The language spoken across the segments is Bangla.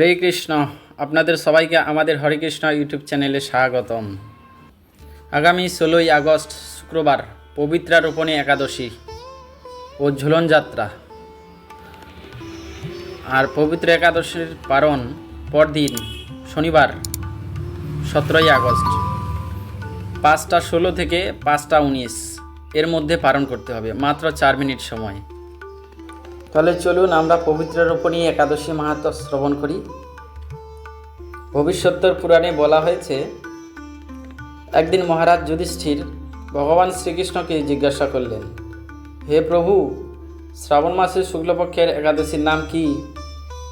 হরে কৃষ্ণ। আপনাদের সবাইকে আমাদের হরে কৃষ্ণ ইউটিউব চ্যানেলে স্বাগতম। আগামী ষোলোই আগস্ট শুক্রবার, পবিত্রা রোপণী একাদশী ও ঝুলন যাত্রা। আর পবিত্র একাদশীর পারণ পরদিন, শনিবার, সতেরোই আগস্ট। পাঁচটা ষোলো থেকে পাঁচটা উনিশ, এর মধ্যে পালন করতে হবে, মাত্র চার মিনিট সময়। তাহলে চলুন আমরা পবিত্র রূপণী একাদশী মাহাত্ম শ্রবণ করি। ভবিষ্যত্তর পুরাণে বলা হয়েছে, একদিন মহারাজ যুধিষ্ঠির ভগবান শ্রীকৃষ্ণকে জিজ্ঞাসা করলেন, হে প্রভু, শ্রাবণ মাসের শুক্লপক্ষের একাদশীর নাম কি?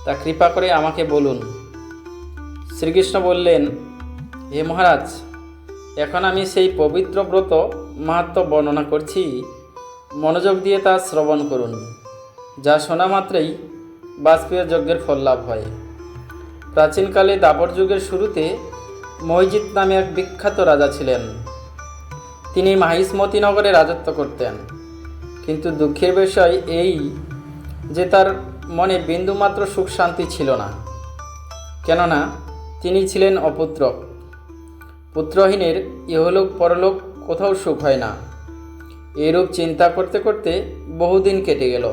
তা কৃপা করে আমাকে বলুন। শ্রীকৃষ্ণ বললেন, হে মহারাজ, এখন আমি সেই পবিত্র ব্রত মাহাত্ম বর্ণনা করছি। মনোযোগ দিয়ে তা শ্রবণ করুন। যা শোনা মাত্রই বাষ্পীয় যজ্ঞের ফল লাভ হয়। প্রাচীনকালে দাপর যুগের শুরুতে মহিজিৎ নামে এক বিখ্যাত রাজা ছিলেন। তিনি মাহিসমতি নগরে রাজত্ব করতেন। কিন্তু দুঃখের বিষয় এই যে তার মনে বিন্দুমাত্র সুখ শান্তি ছিল না। কেননা তিনি ছিলেন অপুত্র। পুত্রহীনের ইহলোক পরলোক কোথাও সুখ হয় না। এরূপ চিন্তা করতে করতে বহুদিন কেটে গেল।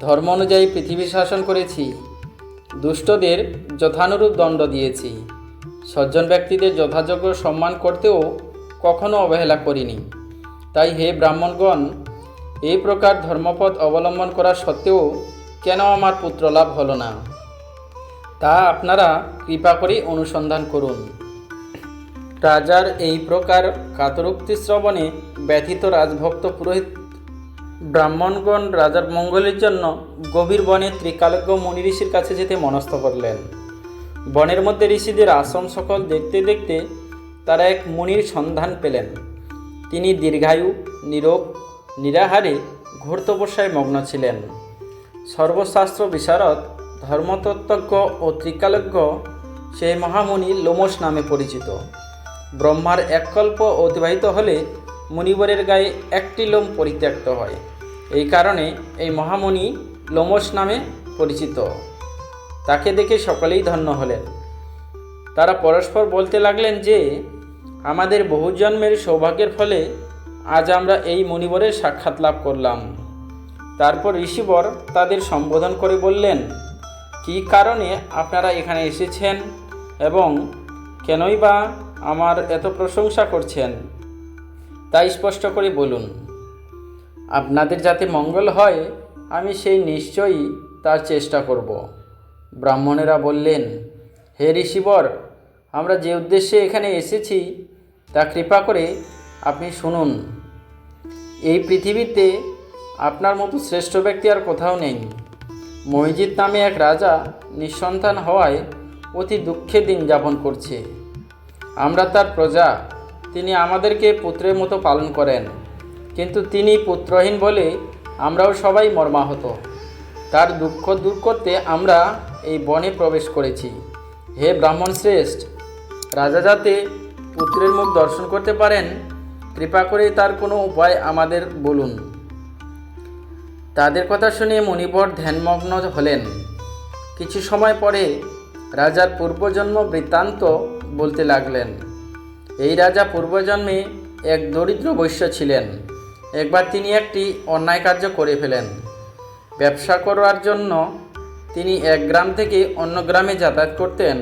ধর্ম অনুযায়ী পৃথিবী শাসন করেছি। দুষ্টদের যথানুরূপ দণ্ড দিয়েছি। সজ্জন ব্যক্তিদের যথাযোগ্য সম্মান করতেও কখনো অবহেলা করিনি। তাই হে ব্রাহ্মণগণ এই প্রকার ধর্মপথ অবলম্বন করা সত্ত্বেও কেন আমার পুত্র লাভ হলো না? তা আপনারা কৃপা করে অনুসন্ধান করুন। রাজার এই প্রকার কাতরোক্তি শ্রবণে ব্যথিত রাজভক্ত পুরোহিত ব্রাহ্মণগণ রাজার মঙ্গলের জন্য গভীর বনে ত্রিকালজ্ঞ মুনি ঋষির কাছে যেতে মনস্থ করলেন। বনের মধ্যে ঋষিদের আশ্রম সকল দেখতে দেখতে তারা এক মুনির সন্ধান পেলেন। তিনি দীর্ঘায়ু নীরব নিরাহারে ঘোর তপস্যায় মগ্ন ছিলেন। সর্বশাস্ত্র বিশারদ, ধর্মতত্ত্বজ্ঞ ও ত্রিকালজ্ঞ সেই মহামুনি লোমস নামে পরিচিত। ব্রহ্মার এককল্প অতিবাহিত হলে মুনিবরের গায়ে একটি লোম পরিত্যক্ত হয়। এই কারণে এই মহামুনি লোমস নামে পরিচিত। তাকে দেখে সকলেই ধন্য হলেন। তারা পরস্পর বলতে লাগলেন যে, আমাদের বহু জন্মের সৌভাগ্যের ফলে আজ আমরা এই মণিবরের সাক্ষাৎ লাভ করলাম। তারপর ঋষিবর তাদের সম্বোধন করে বললেন, কী কারণে আপনারা এখানে এসেছেন এবং কেনই বা আমার এত প্রশংসা করছেন? তাই স্পষ্ট করে বলুন। আপনাদের যাতে মঙ্গল হয়, আমি সেই নিশ্চয়ই তার চেষ্টা করব। ব্রাহ্মণেরা বললেন, হে ঋষিবর, আমরা যে উদ্দেশ্যে এখানে এসেছি, তা কৃপা করে আপনি শুনুন। এই পৃথিবীতে আপনার মতো শ্রেষ্ঠ ব্যক্তি আর কোথাও নেই। মহিজিৎ নামে এক রাজা নিঃসন্তান হওয়ায় অতি দুঃখে দিন যাপন করছে। আমরা তার প্রজা, তিনি আমাদেরকে পুত্রের মতো পালন করেন। কিন্তু তিনি পুত্রহীন বলে আমরাও সবাই মর্মাহত। তার দুঃখ দূর করতে আমরা এই বনে প্রবেশ করেছি। হে ব্রাহ্মণ শ্রেষ্ঠ, রাজা যাতে পুত্রের মুখ দর্শন করতে পারেন, কৃপা করে তার কোনো উপায় আমাদের বলুন। তাদের কথা শুনে মণিবর ধ্যানমগ্ন হলেন। কিছু সময় পরে রাজার পূর্বজন্ম বৃত্তান্ত বলতে লাগলেন, এই রাজা পূর্বজন্মে এক দরিদ্র বৈশ্য ছিলেন। একবার তিনি একটি অন্যায় কার্য করে ফেলেন। ব্যবসা করার জন্য তিনি এক গ্রাম থেকে অন্য গ্রামে যাতায়াত করতেন।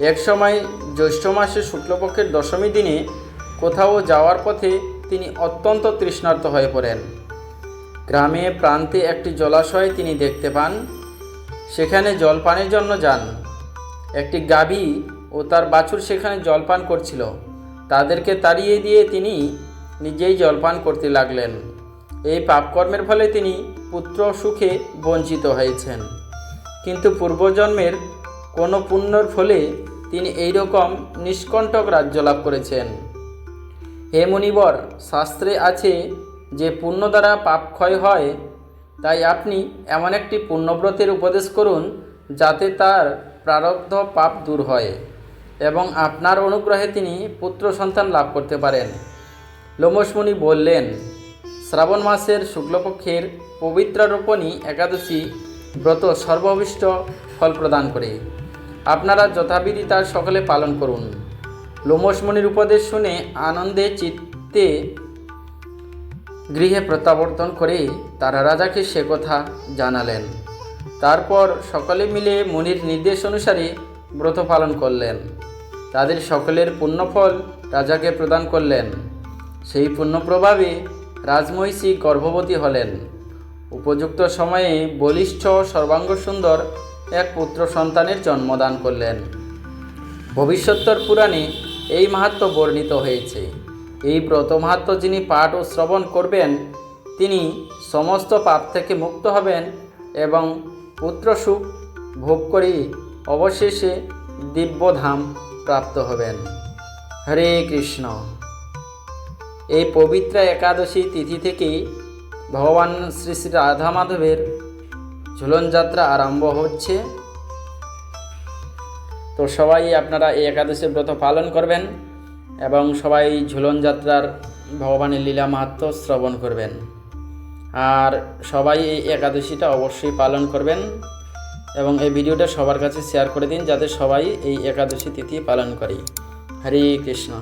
এক সময় জ্যৈষ্ঠ মাসের শুক্লপক্ষের দশমী দিনে কোথাও যাওয়ার পথে তিনি অত্যন্ত তৃষ্ণার্ত হয়ে পড়েন। গ্রামে প্রান্তে একটি জলাশয় তিনি দেখতে পান। সেখানে জলপানের জন্য যান। একটি গাভী ও তার বাছুর সেখানে জলপান করছিল। তাদেরকে তাড়িয়ে দিয়ে তিনি নিজেই জলপান করতে লাগলেন। এই পাপকর্মের ফলে তিনি পুত্র সুখে বঞ্চিত হয়েছেন। কিন্তু পূর্বজন্মের কোনো পুণ্যর ফলে তিনি এইরকম নিষ্কণ্টক রাজ্য লাভ করেছেন। হে মুনিবর, শাস্ত্রে আছে যে পুণ্য দ্বারা পাপ ক্ষয় হয়, তাই আপনি এমন একটি পুণ্যব্রতের উপদেশ করুন যাতে তার প্রারব্ধ পাপ দূর হয় এবং আপনার অনুগ্রহে তিনি পুত্র সন্তান লাভ করতে পারেন। লোমসমুনি বললেন, শ্রাবণ মাসের শুক্লপক্ষের পবিত্র রোপণী একাদশী ব্রত সর্ববিষ্ট ফল প্রদান করে। আপনারা যথাবিধি তার সকলে পালন করুন। লোমসমুনির উপদেশ শুনে আনন্দে চিত্তে গৃহে প্রত্যাবর্তন করে তারা রাজাকে সে কথা জানালেন। তারপর সকলে মিলে মুনির নির্দেশ অনুসারে ব্রত পালন করলেন। তাদের সকলের পুণ্যফল রাজাকে প্রদান করলেন। সেই পুণ্য প্রভাবে রাজমহিষী গর্ভবতী হলেন। উপযুক্ত সময়ে বলিষ্ঠ সর্বাঙ্গ সুন্দর এক পুত্র সন্তানের জন্মদান করলেন। ভবিষ্যত্তর পুরাণে এই মাহাত্ম বর্ণিত হয়েছে। এই ব্রত মাহাত্ম যিনি পাঠ ও শ্রবণ করবেন, তিনি সমস্ত পাপ থেকে মুক্ত হবেন এবং পুত্র সুখ ভোগ করে অবশেষে দিব্যধাম প্রাপ্ত হবেন। হরে কৃষ্ণ। এই পবিত্র একাদশী তিথি থেকেই ভগবান শ্রী শ্রী রাধা মাধবের ঝুলন যাত্রা আরম্ভ হচ্ছে। তো সবাই আপনারা এই একাদশী ব্রত পালন করবেন এবং সবাই ঝুলন যাত্রার ভগবানের লীলা মাহাত্ম শ্রবণ করবেন। আর সবাই এই একাদশীটা অবশ্যই পালন করবেন এবং এই ভিডিওটা সবার কাছে শেয়ার করে দিন যাতে সবাই এই একাদশী তিথি পালন করে। হরে কৃষ্ণ।